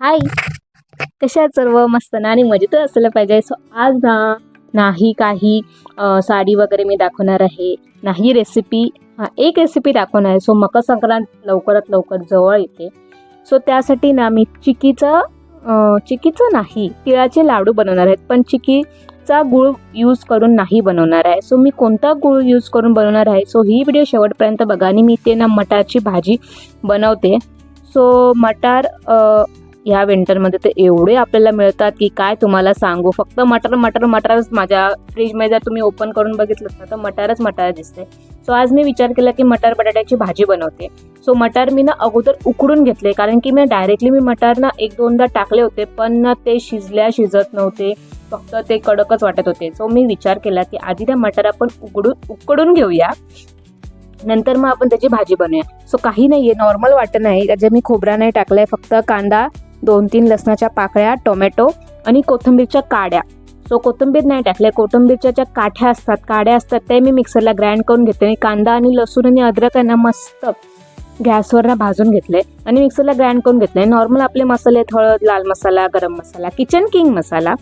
हाय. कशा सर्व? मस्त ना आणि मजेत असलं पाहिजे. सो आज ना नाही काही साडी वगैरे मी दाखवणार आहे. नाही रेसिपी हां एक रेसिपी दाखवणार आहे. सो मकर संक्रांत लवकरात लवकर जवळ येते. सो त्यासाठी ना मी चिकीचं चिकीचं नाही तिळाचे लाडू बनवणार आहेत. पण चिकी चिकीचा गूळ यूज करून नाही बनवणार आहे. सो मी कोणता गूळ यूज करून बनवणार आहे? सो ही व्हिडिओ शेवटपर्यंत बघा आणि मी ते ना मटारची भाजी बनवते. सो मटार ह्या विंटरमध्ये तर एवढे आपल्याला मिळतात की काय तुम्हाला सांगू? फक्त मटर मटर मटारच माझ्या फ्रीजमध्ये जर तुम्ही ओपन करून बघितलं ना तर मटारच मटार दिसते सो आज मी विचार केला की मटार बटाट्याची भाजी बनवते. सो मटार मी ना अगोदर उकडून घेतले कारण की मी डायरेक्टली मी मटार ना एक दोनदा टाकले होते पण ना ते शिजल्या शिजत नव्हते. फक्त ते कडकच वाटत होते. सो मी विचार केला की आधी त्या मटार आपण उकडून उकडून घेऊया. नंतर मग आपण त्याची भाजी बनवूया. सो काही नाही आहे नॉर्मल वाटण आहे त्याच्यात मी खोबरा नाही टाकलाय फक्त कांदा दोन तीन लसणाच्या पाकळ्या टोमॅटो आणि कोथिंबीरच्या काड्या. सो कोथिंबीर नाही टाकले कोथिंबीरच्या ज्या काठ्या असतात काड्या असतात ते मी मिक्सरला ग्राइंड करून घेते. आणि कांदा आणि लसूण आणि अद्रक यांना मस्त गॅसवर भाजून घेतले आणि मिक्सरला ग्राइंड करून घेतले नॉर्मल आपले मसाले हळद लाल मसाला गरम मसाला किचन किंग मसाला.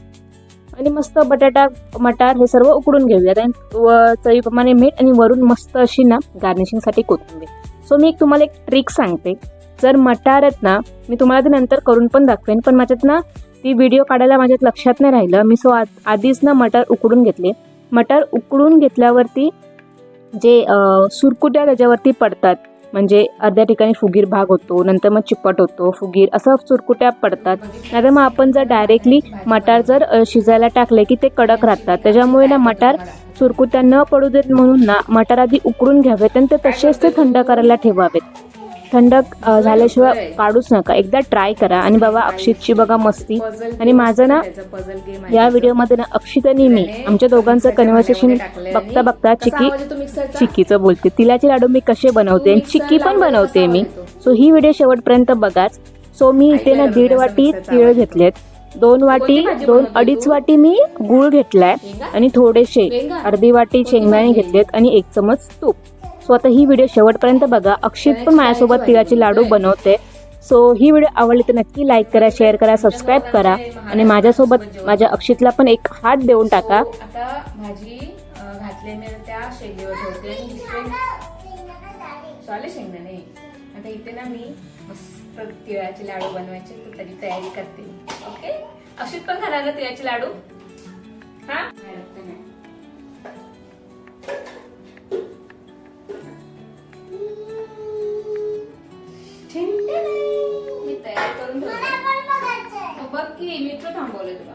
आणि मस्त बटाटा मटार हे सर्व उकडून घेऊयात. आणि व चवीप्रमाणे मीठ आणि वरून मस्त अशी ना गार्निशिंगसाठी कोथिंबीर. सो मी एक तुम्हाला एक ट्रिक सांगते. जर मटार आहेत ना मी तुम्हाला ते नंतर करून पण दाखवेन पण माझ्यात ना ती व्हिडिओ काढायला माझ्यात लक्षात नाही राहिलं. मी सो आ- आधीच ना मटार उकडून घेतले. मटार उकडून घेतल्यावरती जे सुरकुट्या त्याच्यावरती पडतात. म्हणजे अर्ध्या ठिकाणी फुगीर भाग होतो नंतर मग चिपट होतो फुगीर असं चुरकुट्या पडतात. नाहीतर मग आपण जर डायरेक्टली मटार जर शिजायला टाकले की ते कडक राहतात. त्याच्यामुळे ना मटार चुरकुट्या न पडू देत म्हणून ना मटार आधी उकडून घ्यावेत आणि ते तसेच ते थंड करायला ठेवावेत. थंड अ, झाल्याशिवाय काढूच नका. एकदा ट्राय करा. आणि बाबा अक्षितची बघा मस्ती. आणि माझं ना या व्हिडिओमध्ये ना अक्षित आणि मी आमच्या दोघांचं कन्व्हर्सेशन बघता बघता चिकी चिक्कीचं बोलते. तिलाचे लाडू मी कसे बनवते? आणि चिक्की पण बनवते मी. सो ही व्हिडिओ शेवटपर्यंत बघाच. सो मी इथे ना दीड वाटी तिळ घेतलेत. दोन वाटी दोन अडीच वाटी मी गूळ घेतलाय. आणि थोडेसे अर्धी वाटी शेंगदाणे घेतलेत आणि एक चमच तूप. स्वतः ही व्हिडिओ शेवटपर्यंत बघा. अक्षित पण माझ्यासोबत तिळाचे लाडू बनवते. सो ही व्हिडिओ आवडली तर नक्की लाईक करा शेअर करा सबस्क्राईब करा. आणि माझ्यासोबत माझ्या अक्षितला पण एक हात देऊन टाका. आता भाजी अं, मी त्या शेगडीवर ठेवते. आणि इथे चालेल शेंगदाणे आता इथे ना मी मस्त तिळाचे लाडू बनवायचे. तर त्याची तयारी करते ओके अक्षित पण खाणार ना तिळाचे लाडू? हा? बघ की मी थांबवले तुला.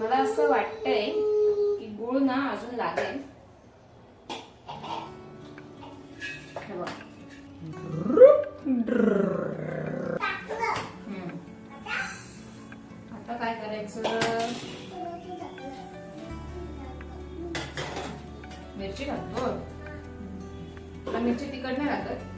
मला असं वाटतंय की गुळ ना अजून लागेल. आता काय करायचं? मिरची घालतो आम्ही मिरची तिखट नाही लागत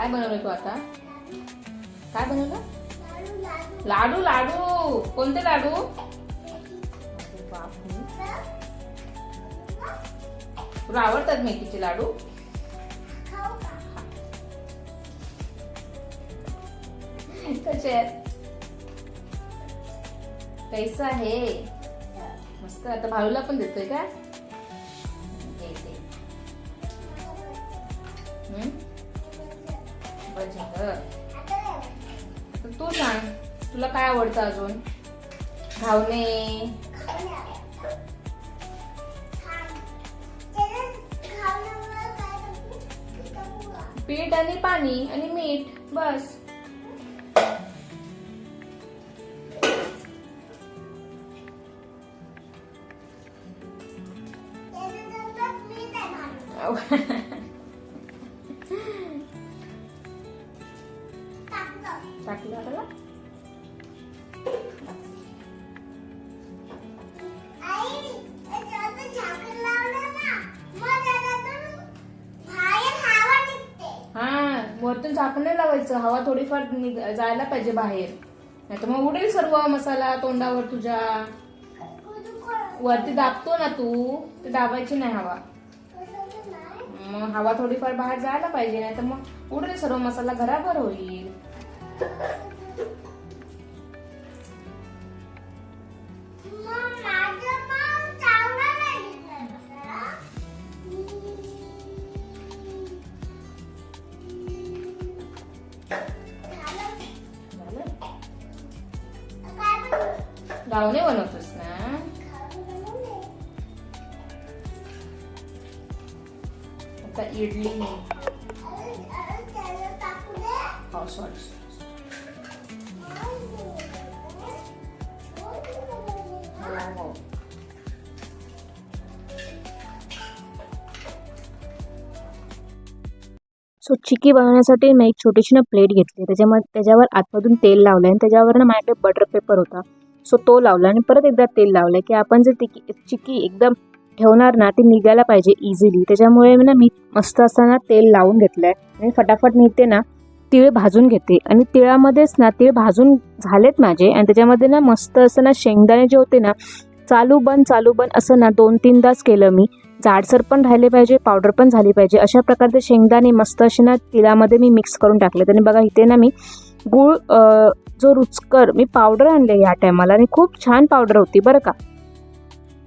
काय बनवलं तू आता? काय बनवलं? लाडू लाडू. कोणते लाडू? तुला आवडतात मेथीचे लाडू? कसे आहेत? कैसा आहे मस्त. आता भाऊला पण देतोय का? तुला काय आवडतं अजून? घावणे. पीठ आणि पाणी आणि मीठ बस. टाकलं. त्यातून झाकण नाही लावायचं हवा थोडीफार निघ- जायला पाहिजे बाहेर. नाही तर मग उडेल सर्व मसाला तोंडावर तुझ्या. वरती दाबतो ना तू ते दाबायची नाही हवा. मग हवा थोडीफार बाहेर जायला पाहिजे नाही तर मग उडेल सर्व मसाला घराभर होईल. गावणे बनवतोस ना आता इडली हो सॉरी सो चिकी बनवण्यासाठी मी एक छोटीशी ना प्लेट घेतली. त्याच्यामध्ये त्याच्यावर आतमधून तेल लावलं आणि त्याच्यावर ना माझ्याकडे बटर पेपर होता. सो तो लावला आणि परत एकदा तेल लावलं की आपण जर तिकी चिकी एकदम ठेवणार ना ती निघायला पाहिजे इझिली त्याच्यामुळे ना मी मस्त असताना तेल लावून घेतलं आहे आणि फटाफट मी ते ना तिळ भाजून घेते. आणि तिळामध्येच ना तिळ भाजून झालेत माझे. आणि त्याच्यामध्ये ना मस्त असं ना शेंगदाणे जे होते ना चालू बंद चालू बंद असं ना दोन तीनदाच केलं मी. जाडसर पण राहिले पाहिजे पावडर पण झाली पाहिजे. अशा प्रकारचे शेंगदाणे मस्त असे ना तिळामध्ये मी मिक्स करून टाकले आणि बघा इथे ना मी गूळ जो रुचकर मी पावडर आणले या टायमाला आणि खूप छान पावडर होती बरं का.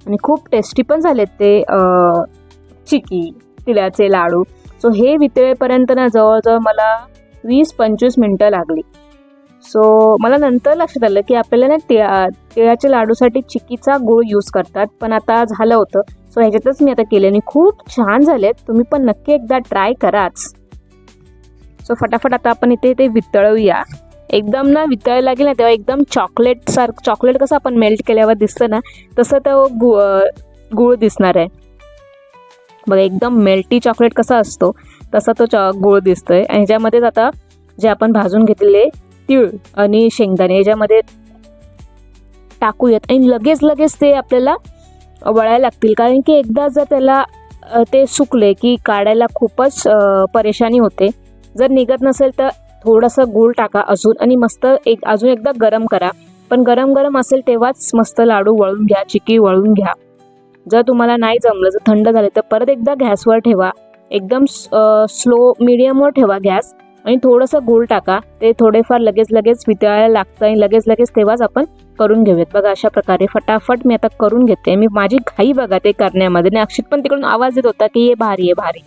आणि खूप टेस्टी पण झालेत ते चिकी तिळाचे लाडू. सो हे वितळेपर्यंत ना जवळजवळ मला वीस पंचवीस मिनटं लागली. सो मला नंतर लक्षात आलं की आपल्याला ना तिळा तिळाच्या लाडूसाठी चिकीचा गूळ यूज करतात. पण आता झालं होतं. सो ह्याच्यातच मी आता केले आणि खूप छान झालेत. तुम्ही पण नक्की एकदा ट्राय कराच. सो फटाफट आता आपण इथे ते वितळवूया. एकदम ना वितळायला लागेल ना तेव्हा एकदम चॉकलेट सारखं चॉकलेट कसं आपण मेल्ट केल्यावर दिसतं ना तसं तो गु गूळ दिसणार आहे. बघा एकदम मेल्टी चॉकलेट कसा असतो तसा तो चॉ गूळ दिसतोय. आणि ह्याच्यामध्येच आता जे आपण भाजून घेतलेले तीळ आणि शेंगदाणे याच्यामध्ये टाकूयात. आणि लगेच लगेच ते आपल्याला वळायला लागतील. कारण की एकदा जर त्याला ते सुकले की काढायला खूपच परेशानी होते. जर निघत नसेल तर थोडंसं गूळ टाका अजून आणि मस्त एक अजून एकदा गरम करा. पण गरम गरम असेल तेव्हाच मस्त लाडू वळून घ्या चिकी वळून घ्या. जर तुम्हाला नाही जमलं जर थंड झाले तर परत एकदा गॅसवर ठेवा. एकदम स्लो मिडियमवर ठेवा गॅस आणि थोडंसं गूळ टाका. ते थोडेफार लगेच लगेच वितळायला लागतं आणि लगेच लगेच तेव्हाच आपण करून घेऊयात. बघा अशा प्रकारे फटाफट मी आता करून घेते. मी माझी घाई बघा ते करण्यामध्ये. आणि अक्षित पण तिकडून आवाज येत होता की हे भारी आहे भारी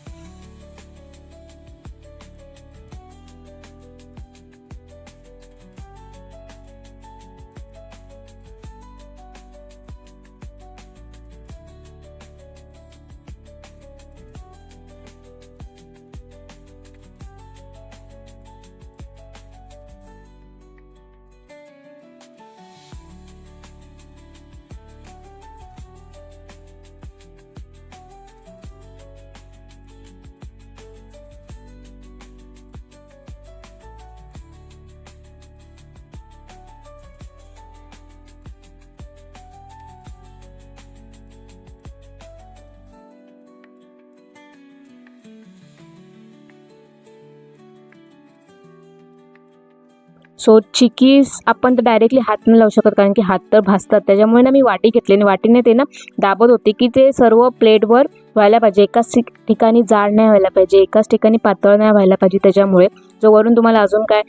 सो चिकीस आपण तर डायरेक्टली हात नाही लावू शकत कारण की हात तर भाजतात त्याच्यामुळे ना मी वाटी घेतली आणि वाटीने ते ना दाबत होते की ते सर्व प्लेटवर व्हायला पाहिजे. एकाच ठिकाणी जाड नाही व्हायला पाहिजे. एकाच ठिकाणी पातळ नाही व्हायला पाहिजे. त्याच्यामुळे जो वरून तुम्हाला अजून काय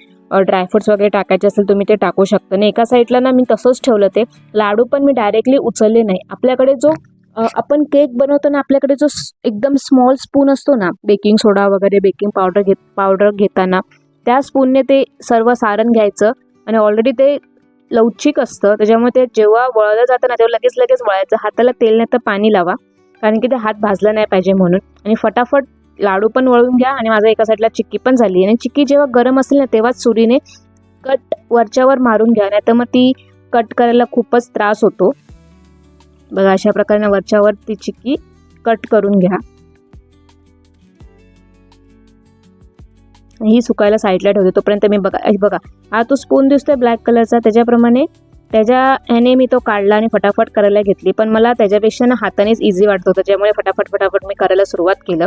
ड्रायफ्रुट्स वगैरे टाकायचे असेल तुम्ही ते टाकू शकता. आणि एका साईडला ना मी तसंच ठेवलं ते. लाडू पण मी डायरेक्टली उचलले नाही. आपल्याकडे जो आपण केक बनवताना आपल्याकडे जो एकदम स्मॉल स्पून असतो ना बेकिंग सोडा वगैरे बेकिंग पावडर घेत पावडर घेताना त्या स्पूनने ते सर्व सारण घ्यायचं आणि ऑलरेडी ते लवचिक असतं. त्याच्यामुळे ते जेव्हा वळलं जातं ना तेव्हा लगेच लगेच वळायचं. हाताला तेल नाही तर पाणी लावा कारण की ते हात भाजला नाही पाहिजे म्हणून. आणि फटाफट लाडू पण वळून घ्या आणि माझा एका साईडला चिक्की पण झाली आणि चिक्की जेव्हा गरम असेल ना तेव्हाच सुरीने कट वरच्यावर मारून घ्या नाही तर मग ती कट करायला खूपच त्रास होतो. बघा अशा प्रकारे ना वरच्यावर ती चिक्की कट करून घ्या. ही सुकायला साईडला ठेवते. तोपर्यंत मी बघा बघा. हा तो स्पून दिसतोय ब्लॅक कलरचा त्याच्याप्रमाणे त्याच्या ह्याने मी तो काढला आणि फटाफट करायला घेतली. पण मला त्याच्यापेक्षा ना हातानेच इझी वाटतो त्याच्यामुळे फटाफट फटाफट मी करायला सुरुवात केलं.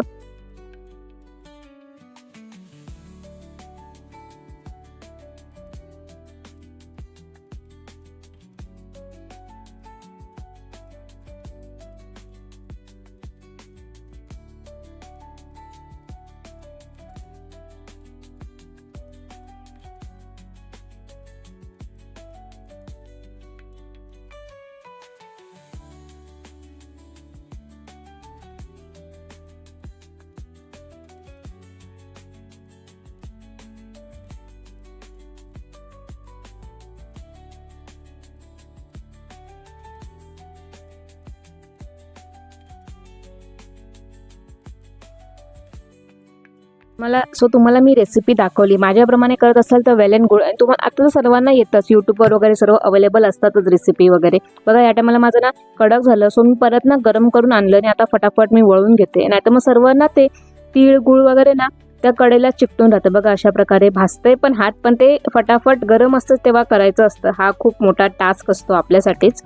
मला सो तुम्हाला मी रेसिपी दाखवली. माझ्याप्रमाणे करत असाल तर वेल अँड गुड आणि तुम्हाला आता तर सर्वांना येतच. यूट्यूबवर वगैरे सर्व अवेलेबल असतातच रेसिपी वगैरे. बघा या टायमाला माझं ना कडक झालं. सो मी परत ना गरम करून आणलं आणि आता फटाफट मी वळून घेते. नाही तर मग सर्वांना ते तीळ गुळ वगैरे ना त्या कडेला चिकटून राहतं. बघा अशा प्रकारे भासतंय पण हात पण ते फटाफट गरम असतं तेव्हा करायचं असतं. हा खूप मोठा टास्क असतो आपल्यासाठीच.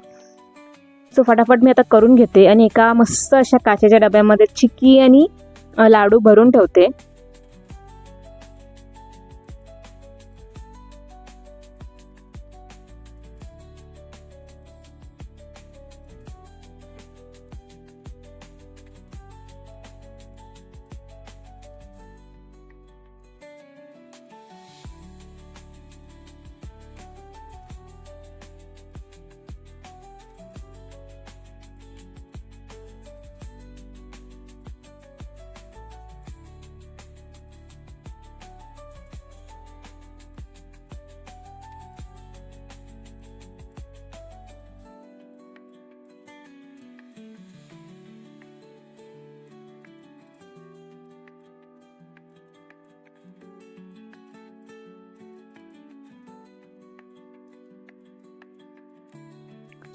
सो फटाफट मी आता करून घेते आणि एका मस्त अशा काचेच्या डब्यामध्ये चिकी आणि लाडू भरून ठेवते.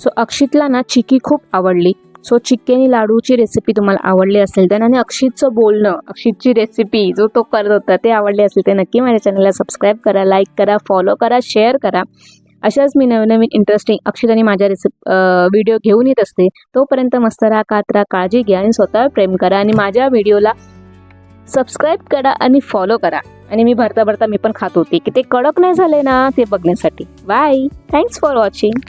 सो अक्षितला ना चिकी खूप आवडली. सो चिक्की आणि लाडूची रेसिपी तुम्हाला आवडली असेल तर आणि अक्षितचं बोलणं अक्षितची रेसिपी जो तो करत होता ते आवडली असेल तर नक्की माझ्या चॅनलला सबस्क्राईब करा लाईक करा फॉलो करा शेअर करा. अशाच मी नवनवीन इंटरेस्टिंग अक्षित आणि माझ्या रेसिप व्हिडिओ घेऊन येत असते. तोपर्यंत मस्त राहा कात्रा काळजी घ्या आणि स्वतः प्रेम करा आणि माझ्या व्हिडिओला सबस्क्राईब करा आणि फॉलो करा. आणि मी भरता भरता मी पण खात होते की ते कडक नाही झाले ना ते बघण्यासाठी. Bye thanks for watching